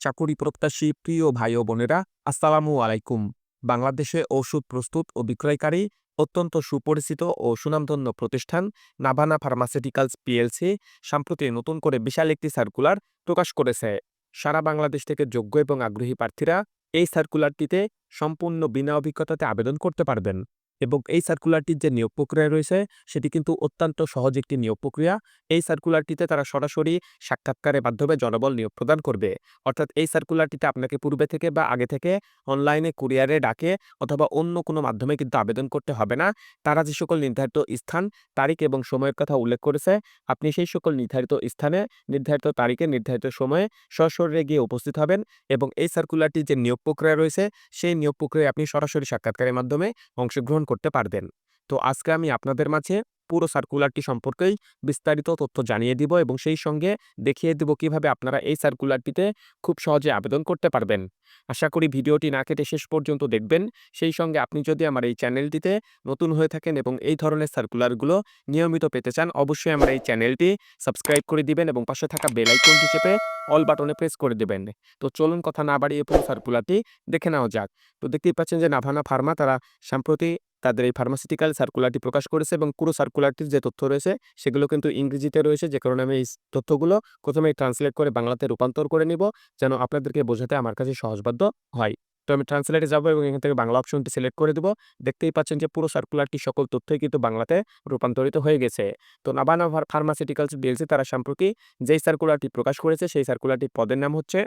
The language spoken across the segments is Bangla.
চাকুরি প্রত্যাশী প্রিয় ভাই ও বোনেরা, আসসালামু আলাইকুম। বাংলাদেশে ওষুধ প্রস্তুত ও বিক্রয়কারী, অত্যন্ত সুপরিচিত ও সুনামধন্য প্রতিষ্ঠান নাভানা ফার্মাসিউটিক্যালস পিএলসি সম্প্রতি নতুন করে বিশাল একটি সার্কুলার প্রকাশ করেছে। সারা বাংলাদেশ থেকে যোগ্য এবং আগ্রহী প্রার্থীরা এই সার্কুলারটিতে সম্পূর্ণ বিনা অভিজ্ঞতাতে আবেদন করতে পারবেন। এবং এই সার্কুলারটির যে নিয়োগ প্রক্রিয়া রয়েছে, সেটি কিন্তু অত্যন্ত সহজ একটি নিয়োগ প্রক্রিয়া। এই সার্কুলারটিতে তারা সরাসরি সাক্ষাৎকারের মাধ্যমে জনবল নিয়োগ প্রদান করবে। অর্থাৎ এই সার্কুলারটিতে আপনাকে পূর্বে থেকে বা আগে থেকে অনলাইনে কুরিয়ারে ডাকে অথবা অন্য কোনো মাধ্যমে কিন্তু আবেদন করতে হবে না। তারা যে সকল নির্ধারিত স্থান, তারিখ এবং সময়ের কথা উল্লেখ করেছে, আপনি সেই সকল নির্ধারিত স্থানে নির্ধারিত তারিখে নির্ধারিত সময়ে সশরীরে গিয়ে উপস্থিত হবেন এবং এই সার্কুলারটির যে নিয়োগ প্রক্রিয়া রয়েছে, সেই নিয়োগ প্রক্রিয়ায় আপনি সরাসরি সাক্ষাৎকারের মাধ্যমে অংশগ্রহণ করতে পারবেন। তো আজকে আমি আপনাদের মাঝে পুরো সার্কুলারটি সম্পর্কেই বিস্তারিত তথ্য জানিয়ে দিব এবং সেই সঙ্গে দেখিয়ে দেব কীভাবে আপনারা এই সার্কুলারটিতে খুব সহজে আবেদন করতে পারবেন। আশা করি ভিডিওটি না কেটে শেষ পর্যন্ত দেখবেন। সেই সঙ্গে আপনি যদি আমার এই চ্যানেলটিতে নতুন হয়ে থাকেন এবং এই ধরনের সার্কুলারগুলো নিয়মিত পেতে চান, অবশ্যই আমার এই চ্যানেলটি সাবস্ক্রাইব করে দিবেন এবং পাশে থাকা বেল আইকনটি চেপে অল বাটনে প্রেস করে দেবেন। তো চলুন কথা না বাড়িয়ে পুরো সার্কুলারটি দেখে নেওয়া যাক। তো দেখতেই পাচ্ছেন যে নাভানা ফার্মা তারা সম্প্রতি তাদের এই ফার্মাসিউটিক্যাল সার্কুলারটি প্রকাশ করেছে এবং পুরো সার্কুলারটির যে তথ্য রয়েছে, সেগুলো কিন্তু ইংরেজিতে রয়েছে। যে কারণে আমি এই তথ্যগুলো প্রথমে ট্রান্সলেট করে বাংলাতে রূপান্তর করে নিব, যেন আপনাদেরকে বোঝাতে আমার কাছে সহজবাধ্য হয়। তো আমি ট্রান্সলেটে যাব এবং এখান থেকে বাংলা অপশনটি সিলেক্ট করে দেবো। দেখতেই পাচ্ছেন যে পুরো সার্কুলারটি সকল তথ্যই কিন্তু বাংলাতে রূপান্তরিত হয়ে গেছে। তো নাবানা ফার্মাসিউটিক্যালস বিএলসি তারা সম্প্রতি যেই সার্কুলারটি প্রকাশ করেছে, সেই সার্কুলারটির পদের নাম হচ্ছে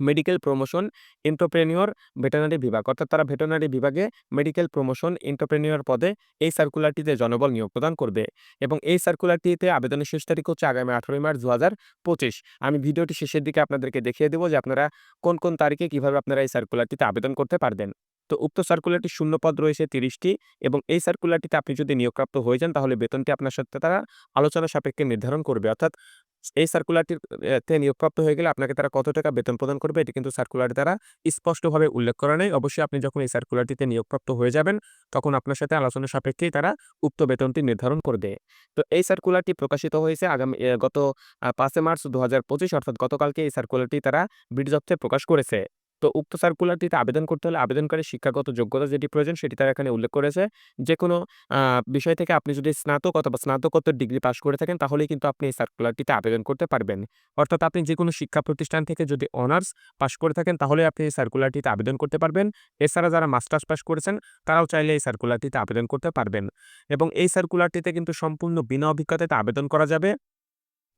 মেডিকেল প্রমোশন এন্টারপ্রেনিওর ভেটেনারি বিভাগ। অর্থাৎ তারা ভেটেনারি বিভাগে মেডিকেল প্রমোশন এন্টারপ্রেনিওর পদে এই সার্কুলারটিতে জনবল নিয়োগ প্রদান করবে এবং এই সার্কুলারটিতে আবেদনের শেষ তারিখ হচ্ছে আগামী আঠারোই মার্চ দু হাজার পঁচিশ। আমি ভিডিওটি শেষের দিকে আপনাদেরকে দেখিয়ে দেবো যে আপনারা কোন কোন তারিখে কীভাবে আপনারা এই সার্কুলারটিতে আবেদন করতে পারবেন। তো উক্ত সার্কুলারটি শূন্য পদ রয়েছে তিরিশটি এবং এই সার্কুলারটিতে আপনি যদি নিয়োগপ্রাপ্ত হয়ে যান তাহলে বেতনটি আপনার সাথে তারা আলোচনা সাপেক্ষে নির্ধারণ করবে। অর্থাৎ এই সার্কুলারটির তে নিয়োগপ্রাপ্ত হয়ে গেলে আপনাকে তারা কত টাকা বেতন প্রদান করবে এটি কিন্তু সার্কুলার দ্বারা স্পষ্টভাবে উল্লেখ করা নেই। অবশ্যই আপনি যখন এই সার্কুলারটিতে নিয়োগপ্রাপ্ত হয়ে যাবেন, তখন আপনার সাথে আলোচনা সাপেক্ষেই তারা উক্ত বেতনটি নির্ধারণ করে দেয়। তো এই সার্কুলারটি প্রকাশিত হয়েছে আগামী গত পাঁচে মার্চ দু হাজার পঁচিশ, অর্থাৎ গতকালকে এই সার্কুলারটি তারা বিডিজপ্তে প্রকাশ করেছে। তো উক্ত সার্কুলারটিতে আবেদন করতে হলে আবেদনকারী শিক্ষাগত যোগ্যতা যেটি প্রয়োজন সেটি তারা এখানে উল্লেখ করেছে। যে কোনো বিষয় থেকে আপনি যদি স্নাতক অথবা স্নাতকোত্তর ডিগ্রি পাশ করে থাকেন তাহলেই কিন্তু আপনি এই সার্কুলারটিতে আবেদন করতে পারবেন। অর্থাৎ আপনি যে কোনো শিক্ষা প্রতিষ্ঠান থেকে যদি অনার্স পাশ করে থাকেন তাহলে আপনি এই সার্কুলারটিতে আবেদন করতে পারবেন। এছাড়া যারা মাস্টার্স পাশ করেছেন তারাও চাইলে এই সার্কুলারটিতে আবেদন করতে পারবেন। এবং এই সার্কুলারটিতে কিন্তু সম্পূর্ণ বিনা অভিজ্ঞতাতে আবেদন করা যাবে।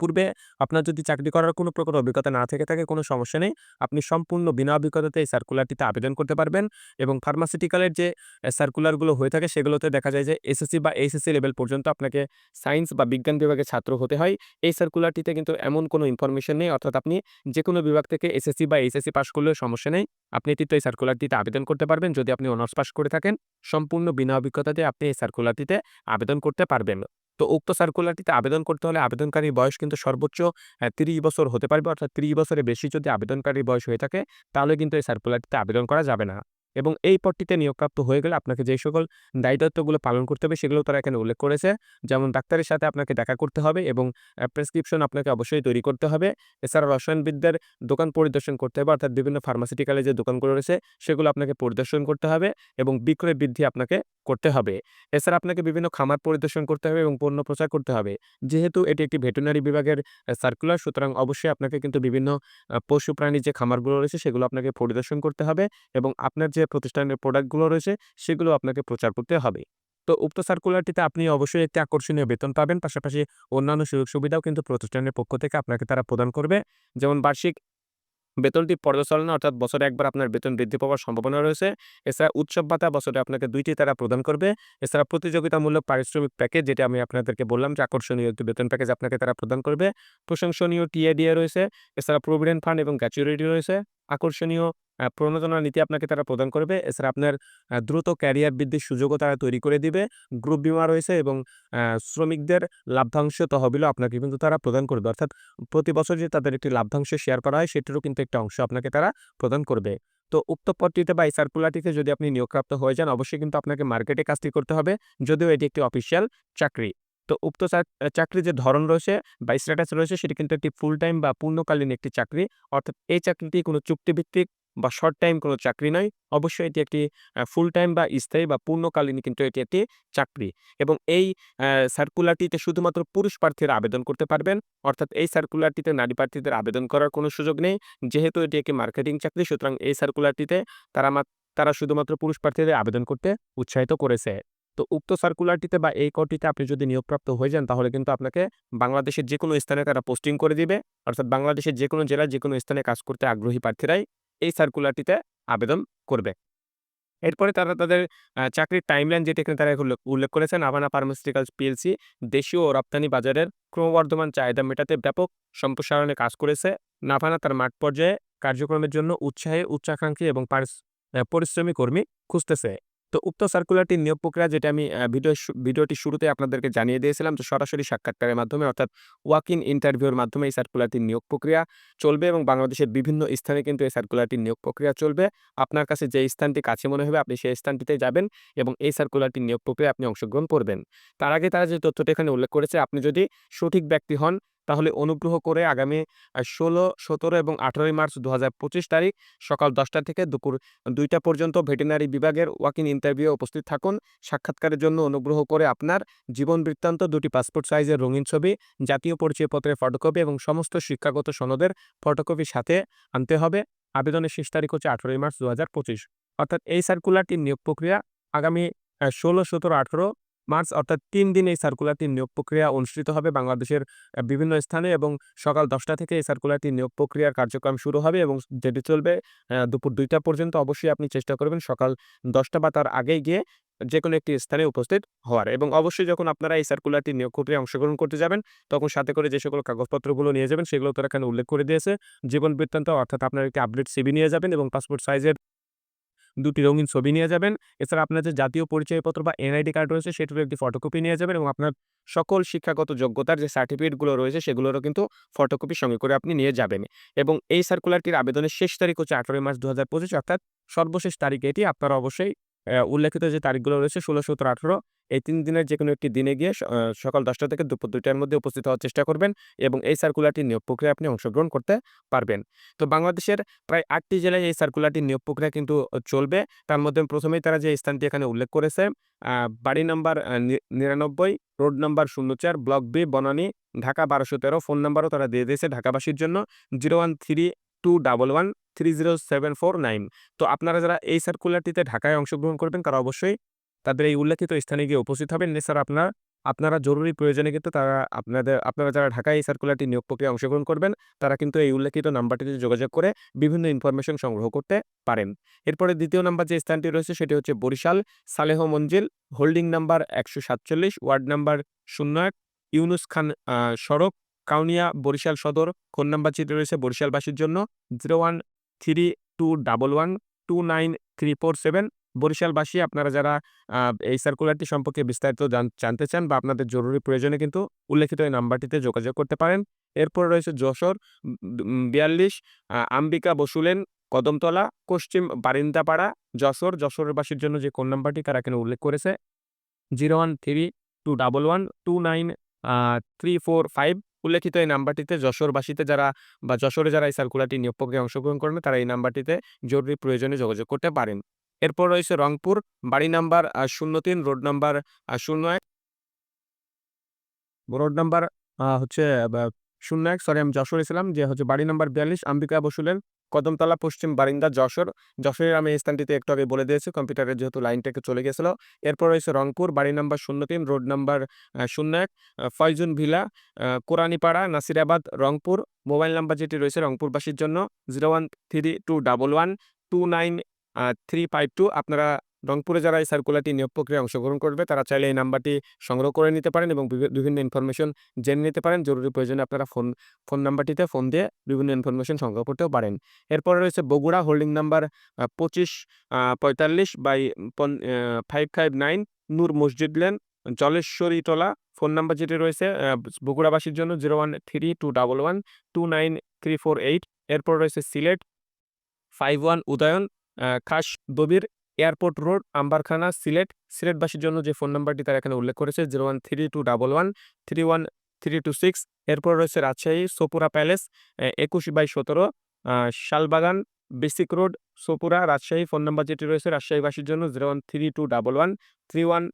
পূর্বে আপনার যদি চাকরি করার কোনো প্রকার অভিজ্ঞতা না থেকে থাকে, কোনো সমস্যা নেই। আপনি সম্পূর্ণ বিনা অভিজ্ঞতাতে এই সার্কুলারটিতে আবেদন করতে পারবেন এবং ফার্মাসিউটিক্যালের যে সার্কুলারগুলো হয়ে থাকে, সেগুলোতে দেখা যায় যে এসএসসি বা এইচএসসি লেভেল পর্যন্ত আপনাকে সায়েন্স বা বিজ্ঞান বিভাগের ছাত্র হতে হয়। এই সার্কুলারটিতে কিন্তু এমন কোনো ইনফরমেশন নেই, অর্থাৎ আপনি যে কোনো বিভাগ থেকে এসএসসি বা এইচএসসি পাশ করলেও সমস্যা নেই। আপনি কিন্তু এই সার্কুলারটিতে আবেদন করতে পারবেন। যদি আপনি অনার্স পাশ করে থাকেন, সম্পূর্ণ বিনা অভিজ্ঞতাতে আপনি এই সার্কুলারটিতে আবেদন করতে পারবেন। তো উক্ত সার্কুলারটিতে আবেদন করতে হলে আবেদনকারীর বয়স কিন্তু সর্বোচ্চ তিরিশ বছর হতে পারবে। অর্থাৎ তিরিশ বছরের বেশি যদি আবেদনকারীর বয়স হয়ে থাকে, তাহলে কিন্তু এই সার্কুলারটিতে আবেদন করা যাবে না। এবং এই পদটিতে নিয়োগপ্রাপ্ত হয়ে গেলে আপনাকে যে সকল দায়িত্বগুলো পালন করতে হবে, সেগুলো তারা এখানে উল্লেখ করেছে। যেমন ডাক্তারের সাথে আপনাকে দেখা করতে হবে এবং প্রেসক্রিপশন আপনাকে অবশ্যই তৈরি করতে হবে। এছাড়া রসায়নবিদদের দোকান পরিদর্শন করতে হবে। অর্থাৎ বিভিন্ন ফার্মাসিউটিক্যালে যে দোকানগুলো রয়েছে, সেগুলো আপনাকে পরিদর্শন করতে হবে এবং বিক্রয় বৃদ্ধি আপনাকে করতে হবে। এছাড়া আপনাকে বিভিন্ন খামার পরিদর্শন করতে হবে এবং পণ্য প্রচার করতে হবে। যেহেতু এটি একটি ভেটেনারি বিভাগের সার্কুলার সুতরাং অবশ্যই আপনাকে কিন্তু বিভিন্ন পশু প্রাণীর যে খামারগুলো রয়েছে সেগুলো আপনাকে পরিদর্শন করতে হবে এবং আপনার যে প্রতিষ্ঠানের প্রোডাক্টগুলো রয়েছে সেগুলো আপনাকে প্রচার করতে হবে। তো উক্ত সার্কুলারটিতে আপনি অবশ্যই একটি আকর্ষণীয় বেতন পাবেন। পাশাপাশি অন্যান্য সুযোগ সুবিধাও কিন্তু প্রতিষ্ঠানের পক্ষ থেকে আপনাকে তারা প্রদান করবে। যেমন বার্ষিক বেতনটি পর্যালোচনা অর্থাৎ বছরে একবার আপনার বেতন বৃদ্ধি পাওয়ার সম্ভাবনা রয়েছে। এছাড়া উৎসব ভাতা বছরে আপনাকে দুইটি তারা প্রদান করবে। এছাড়া প্রতিযোগিতামূলক পারিশ্রমিক প্যাকেজ যেটা আমি আপনাদেরকে বললাম যে আকর্ষণীয় একটি বেতন প্যাকেজ আপনাকে তারা প্রদান করবে। প্রশংসনীয় টিএডিএ রয়েছে। এছাড়া প্রভিডেন্ট ফান্ড এবং গ্যাচুরিটি রয়েছে। আকর্ষণীয় প্রণোদনা নীতি আপনাকে তারা প্রদান করবে। এছাড়া আপনার দ্রুত ক্যারিয়ার বৃদ্ধির সুযোগও তারা তৈরি করে দিবে। গ্রুপ বিমা রয়েছে এবং শ্রমিকদের লাভ্যাংশ তহবিলও আপনাকে কিন্তু তারা প্রদান করবে। অর্থাৎ প্রতি বছর যে তাদের একটি লাভ্যাংশ শেয়ার করা হয়, সেটিরও কিন্তু একটা অংশ আপনাকে তারা প্রদান করবে। তো উক্ত পদটিতে বা এই সার্কুলারটিতে যদি আপনি নিয়োগপ্রাপ্ত হয়ে যান, অবশ্যই কিন্তু আপনাকে মার্কেটে কাজটি করতে হবে। যদিও এটি একটি অফিসিয়াল চাকরি। তো উক্ত চাক চাকরির যে ধরন রয়েছে বা স্ট্যাটাস রয়েছে সেটি কিন্তু একটি ফুল টাইম বা পূর্ণকালীন একটি চাকরি। অর্থাৎ এই চাকরিটি কোনো চুক্তিভিত্তিক বা শর্ট টাইম কোনো চাকরি নয়। অবশ্যই এটি একটি ফুল টাইম বা স্থায়ী বা পূর্ণকালীন কিন্তু এটি একটি চাকরি এবং এই সার্কুলারটিতে শুধুমাত্র পুরুষ প্রার্থীরা আবেদন করতে পারবেন। অর্থাৎ এই সার্কুলারটিতে নারী প্রার্থীদের আবেদন করার কোনো সুযোগ নেই। যেহেতু এটি একটি মার্কেটিং চাকরি, সুতরাং এই সার্কুলারটিতে তারা তারা শুধুমাত্র পুরুষ প্রার্থীদের আবেদন করতে উৎসাহিত করেছে। তো উক্ত সার্কুলারটিতে বা এই কোডটিতে আপনি যদি নিয়োগপ্রাপ্ত হয়ে যান, তাহলে কিন্তু আপনাকে বাংলাদেশের যেকোনো স্থানে তারা পোস্টিং করে দিবে। অর্থাৎ বাংলাদেশের যে যেকোনো জেলায় যেকোনো স্থানে কাজ করতে আগ্রহী প্রার্থীরাই এই সার্কুলারটিতে আবেদন করবে। এরপরে তারা তাদের চাকরির টাইমলাইন যেটি এখানে তারা উল্লেখ করেছেন আভানা ফার্মাসিউটিক্যালস পিএলসি দেশীয় ও রপ্তানি বাজারের ক্রমবর্ধমান চাহিদা মেটাতে ব্যাপক সম্প্রসারণে কাজ করেছে। নাভানা তার মাঠ পর্যায়ে কার্যক্রমের জন্য উৎসাহে, উচ্চাকাঙ্ক্ষী এবং পরিশ্রমী কর্মী খুঁজতেছে। তো উক্ত সার্কুলারটির নিয়োগ প্রক্রিয়া যেটা আমি ভিডিও শু ভিডিওটির শুরুতে আপনাদেরকে জানিয়ে দিয়েছিলাম, তো সরাসরি সাক্ষাৎকারের মাধ্যমে, অর্থাৎ ওয়াক ইন ইন্টারভিউর মাধ্যমে এই সার্কুলারটির নিয়োগ প্রক্রিয়া চলবে এবং বাংলাদেশের বিভিন্ন স্থানে কিন্তু এই সার্কুলারটির নিয়োগ প্রক্রিয়া চলবে। আপনার কাছে যে স্থানটি কাছে মনে হবে, আপনি সেই স্থানটিতে যাবেন এবং এই সার্কুলারটির নিয়োগ প্রক্রিয়া আপনি অংশগ্রহণ করবেন। তার আগে তারা যে তথ্যটি এখানে উল্লেখ করেছে, আপনি যদি সঠিক ব্যক্তি হন তাহলে অনুগ্রহ করে আগামী ষোলো সতেরো এবং ১৮ই মার্চ ২০২৫ তারিখ সকাল ১০টা থেকে দুপুর দুইটা পর্যন্ত ভেটেরিনারি বিভাগের ওয়াক ইন ইন্টারভিউ উপস্থিত থাকুন। সাক্ষাৎকারের জন্য অনুগ্রহ করে আপনার জীবন বৃত্তান্ত, দুটি পাসপোর্ট সাইজের রঙিন ছবি, জাতীয় পরিচয়পত্রের ফটোকপি এবং সমস্ত শিক্ষাগত সনদের ফটোকপি সাথে আনতে হবে। আবেদনের শেষ তারিখ হচ্ছে ১৮ই মার্চ ২০২৫ অর্থাৎ এই সার্কুলারটির নিয়োগ প্রক্রিয়া আগামী আ ১৬, ১৭, ১৮ মার্চ অর্থাৎ তিন দিন এই সার্কুলারটির নিয়োগ প্রক্রিয়া অনুষ্ঠিত হবে বাংলাদেশের বিভিন্ন স্থানে এবং সকাল ১০টা থেকে এই সার্কুলারটির নিয়োগ প্রক্রিয়ার কার্যক্রম শুরু হবে এবং যেটি চলবে দুপুর দুইটা পর্যন্ত। অবশ্যই আপনি চেষ্টা করবেন সকাল ১০টা বা তার আগেই গিয়ে যে কোনো একটি স্থানে উপস্থিত হওয়ার এবং অবশ্যই যখন আপনারা এই সার্কুলারটির নিয়োগ প্রক্রিয়ায় অংশগ্রহণ করতে যাবেন, তখন সাথে করে যে সকল কাগজপত্রগুলো নিয়ে যাবেন সেগুলো তারা এখানে উল্লেখ করে দিয়েছে। জীবন বৃত্তান্ত অর্থাৎ আপনার একটি আপডেট সিভি নিয়ে যাবেন এবং পাসপোর্ট সাইজের দুটি রঙিন ছবি নিয়ে যাবেন। এছাড়া আপনার যে জাতীয় পরিচয়পত্র বা এনআইডি কার্ড রয়েছে সেটিরও একটি ফটোকপি নিয়ে যাবেন এবং আপনার সকল শিক্ষাগত যোগ্যতার যে সার্টিফিকেটগুলো রয়েছে সেগুলোরও কিন্তু ফটোকপি সঙ্গে করে আপনি নিয়ে যাবেন এবং এই সার্কুলারটির আবেদনের শেষ তারিখ হচ্ছে ১৮ই মার্চ ২০২৫ অর্থাৎ সর্বশেষ তারিখ এটি। আপনারা অবশ্যই উল্লেখিত যে তারিখগুলো রয়েছে ১৬, ১৭, ১৮ এই তিন দিনের যে কোনো একটি দিনে গিয়ে সকাল ১০টা থেকে দুপুর ২টার মধ্যে উপস্থিত হওয়ার চেষ্টা করবেন এবং এই সার্কুলারটির নিয়োগ প্রক্রিয়া আপনি অংশগ্রহণ করতে পারবেন। তো বাংলাদেশের প্রায় আটটি জেলায় এই সার্কুলারটির নিয়োগ প্রক্রিয়া কিন্তু চলবে। তার মধ্যে প্রথমেই তারা যে স্থানটি এখানে উল্লেখ করেছে বাড়ি নাম্বার নিরানব্বই নি ৯৯, road number ০৪, block B, Banani, Dhaka ১২১৩ phone নাম্বারও তারা দিয়ে দিয়েছে ঢাকাবাসীর জন্য 0132211307449 তো আপনারা যারা এই সার্কুলারটিতে ঢাকায় অংশগ্রহণ করবেন তারা অবশ্যই তাদের এই উল্লেখিত স্থানে গিয়ে উপস্থিত হবেন। এছাড়া আপনার, আপনারা জরুরি প্রয়োজনে কিন্তু তারা আপনাদের, আপনারা যারা ঢাকায় এই সার্কুলারটি নিয়োগ প্রক্রিয়ায় অংশগ্রহণ করবেন, তারা কিন্তু এই উল্লেখিত নাম্বারটিতে যোগাযোগ করে বিভিন্ন ইনফরমেশন সংগ্রহ করতে পারেন। এরপরে দ্বিতীয় নাম্বার যে স্থানটি রয়েছে, সেটি হচ্ছে Barishal, Saleh Manzil, holding number ১৪৭ ward number ০১ Yunus Khan সড়ক, কাউনিয়া, বরিশাল সদর ফোন নাম্বার যেটি রয়েছে বরিশালবাসীর জন্য 01321129347 বরিশালবাসী আপনারা যারা এই সার্কুলারটি সম্পর্কে বিস্তারিত জানতে চান বা আপনাদের জরুরি প্রয়োজনে কিন্তু উল্লেখিত এই নাম্বারটিতে যোগাযোগ করতে পারেন। এরপর রয়েছে যশোর বিয়াল্লিশ আম্বিকা বসুলেন কদমতলা, পশ্চিম বারিন্দাপাড়া, যশোর। যশোরবাসীর জন্য যে কোন নাম্বারটি তারা এখানে উল্লেখ করেছে zero one three two double one two nine three four five উল্লেখিত এই নাম্বারটিতে যশোরবাসীতে যারা বা যশোরে যারা এই সার্কুলারটি নিয়োগ প্রক্রিয়ায় অংশগ্রহণ করবেন তারা এই নাম্বারটিতে জরুরি প্রয়োজনে যোগাযোগ করতে পারেন। এরপর রয়েছে রংপুর বাড়ি নাম্বার শূন্য তিন রোড নাম্বার শূন্য এক রোড নাম্বার হচ্ছে শূন্য এক সরি আমি যশোরে ছিলাম যে হচ্ছে বাড়ি নাম্বার ৪২ আম্বিকা বসু লেন, কদমতলা, পশ্চিম বারিন্দা, যশোর। যশোরের আমি এই স্থানটিতে একটু আগে বলে দিয়েছি কম্পিউটারে যেহেতু লাইনটা একটু চলে গেছিল। এরপর রয়েছে রংপুর বাড়ি নাম্বার ০৩, রোড নাম্বার শূন্য এক ফয়জুন ভিলা, আ কোরানীপাড়া, নাসিরাবাদ, রংপুর। মোবাইল নাম্বার যেটি রয়েছে রংপুরবাসীর জন্য 013211293 আ 352 আপনারা রংপুরে যারা এই সার্কুলারটি নিয়োগ প্রক্রিয়ায় অংশগ্রহণ করবে তারা চাইলে এই নাম্বারটি সংগ্রহ করে নিতে পারেন এবং বিভিন্ন ইনফরমেশন জেনে নিতে পারেন। জরুরি প্রয়োজনে আপনারা ফোন ফোন নাম্বারটিতে ফোন দিয়ে বিভিন্ন ইনফরমেশন সংগ্রহ করতেও পারেন। এরপরে রয়েছে বগুড়া হোল্ডিং নাম্বার পঁচিশ পঁয়তাল্লিশ বাই পন অ্যা 559 নূর মসজিদ লেন, জলেশ্বরীটোলা। ফোন নাম্বার যেটি রয়েছে বগুড়াবাসীর জন্য 01321129348 এরপর রয়েছে সিলেট 51 উদয়ন আ খাস দবির এয়ারপোর্ট রোড, আম্বারখানা, সিলেট। সিলেটবাসীর জন্য যে ফোন নাম্বারটি তারা এখানে উল্লেখ করেছে, zero one three two double one, three one three two six. এরপর রয়েছে রাজশাহী সোপুরা প্যালেস একুশ বাই সতেরো Shalbagan, basic road, Sopura, Rajshahi. Phone number যেটি রয়েছে রাজশাহীবাসীর জন্য, zero one three two double one, three one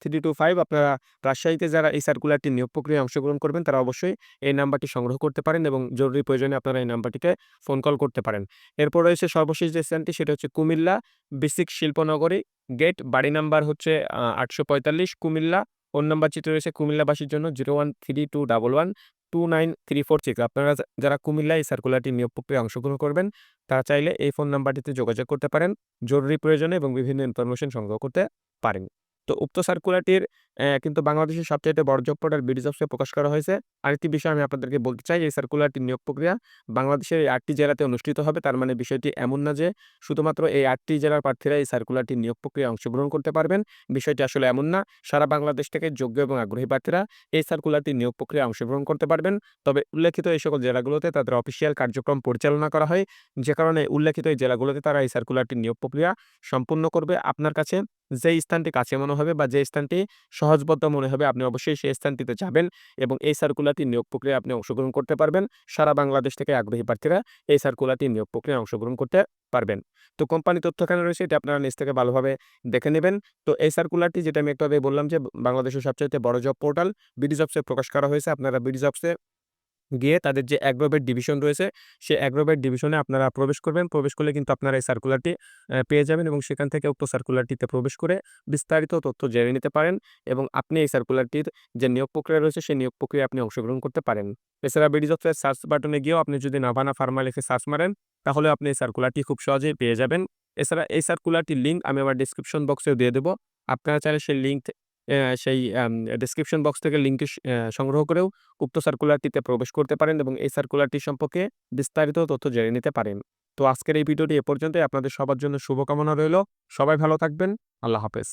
three two five আপনারা রাজশাহীতে যারা এই সার্কুলারটি নিয়োগ প্রক্রিয়ায় অংশগ্রহণ করবেন, তারা অবশ্যই এই নাম্বারটি সংগ্রহ করতে পারেন এবং জরুরি প্রয়োজনে আপনারা এই নাম্বারটিতে ফোন কল করতে পারেন। এরপর রয়েছে সর্বশেষ যে স্থানটি, সেটা হচ্ছে কুমিল্লা বেসিক শিল্পনগরী গেট বাড়ি নাম্বার হচ্ছে আটশো পঁয়তাল্লিশ কুমিল্লা। ফোন নাম্বার চিত্র রয়েছে কুমিল্লাবাসীর জন্য zero one three two double one two nine three four six আপনারা যারা কুমিল্লা এই সার্কুলারটি নিয়োগ প্রক্রিয়ায় অংশগ্রহণ করবেন, তারা চাইলে এই ফোন নাম্বারটিতে যোগাযোগ করতে পারেন। জরুরি প্রয়োজনে এবং বিভিন্ন ইনফরমেশন সংগ্রহ করতে পারেন। তো উক্ত সার্কুলারটির কিন্তু বাংলাদেশের সবচেয়ে বড় জব পোর্টাল বিডিজ অফসে প্রকাশ করা হয়েছে। আরেকটি বিষয় আমি আপনাদেরকে বলতে চাই, এই সার্কুলারটির নিয়োগ প্রক্রিয়া বাংলাদেশের এই আটটি জেলাতে অনুষ্ঠিত হবে। তার মানে বিষয়টি এমন না যে শুধুমাত্র এই আটটি জেলার প্রার্থীরা এই সার্কুলারটির নিয়োগ প্রক্রিয়ায় অংশগ্রহণ করতে পারবেন। বিষয়টি আসলে এমন না, সারা বাংলাদেশ থেকে যোগ্য এবং আগ্রহী প্রার্থীরা এই সার্কুলারটির নিয়োগ প্রক্রিয়ায় অংশগ্রহণ করতে পারবেন। তবে উল্লেখিত এই সকল জেলাগুলোতে তাদের অফিসিয়াল কার্যক্রম পরিচালনা করা হয়। যে কারণে উল্লেখিত এই জেলাগুলোতে তারা এই সার্কুলারটির নিয়োগ প্রক্রিয়া সম্পূর্ণ করবে। আপনার কাছে যে স্থানটি কাছে মনে হবে বা যে স্থানটি সহজবদ্ধ মনে হবে, আপনি অবশ্যই সেই স্থানটিতে যাবেন এবং এই সার্কুলারটি নিয়োগ প্রক্রিয়ায় আপনি অংশগ্রহণ করতে পারবেন। সারা বাংলাদেশ থেকে আগ্রহী প্রার্থীরা এই সার্কুলারটি নিয়োগ প্রক্রিয়ায় অংশগ্রহণ করতে পারবেন। তো কোম্পানি তথ্যখানে রয়েছে, এটা আপনারা নিজ থেকে ভালোভাবে দেখে নেবেন। তো এই সার্কুলারটি যেটা আমি একটু আগে বললাম যে বাংলাদেশের সবচাইতে বড় জব পোর্টাল বিডি জবসে প্রকাশ করা হয়েছে। আপনারা বিডি জবসে গিয়ে তাদের যে অ্যাগ্রোবেট ডিভিশন রয়েছে, সেই অ্যাগ্রোবেট ডিভিশনে আপনারা প্রবেশ করবেন। প্রবেশ করলে কিন্তু আপনারা এই সার্কুলারটি পেয়ে যাবেন এবং সেখান থেকে উক্ত সার্কুলারটিতে প্রবেশ করে বিস্তারিত তথ্য জেনে নিতে পারেন এবং আপনি এই সার্কুলারটির যে নিয়োগ প্রক্রিয়া রয়েছে, সেই নিয়োগ প্রক্রিয়ায় আপনি অংশগ্রহণ করতে পারেন। এছাড়া বিডি জবসের সার্চ বাটনে গিয়েও আপনি যদি নাভানা ফার্মা লিখে সার্চ মারেন, তাহলে আপনি এই সার্কুলারটি খুব সহজেই পেয়ে যাবেন। এছাড়া এই সার্কুলারটির লিঙ্ক আমি আমার ডিসক্রিপশন বক্সেও দিয়ে দেবো। আপনারা চাইলে সেই লিঙ্ক সেই ডিসক্রিপশন বক্স থেকে লিঙ্ক সংগ্রহ করেও উক্ত সার্কুলারটিতে প্রবেশ করতে পারেন এবং এই সার্কুলারটি সম্পর্কে বিস্তারিত তথ্য জেনে নিতে পারেন। তো আজকের এই ভিডিওটি এ পর্যন্তই। আপনাদের সবার জন্য শুভকামনা রইল। সবাই ভালো থাকবেন। আল্লাহ হাফেজ।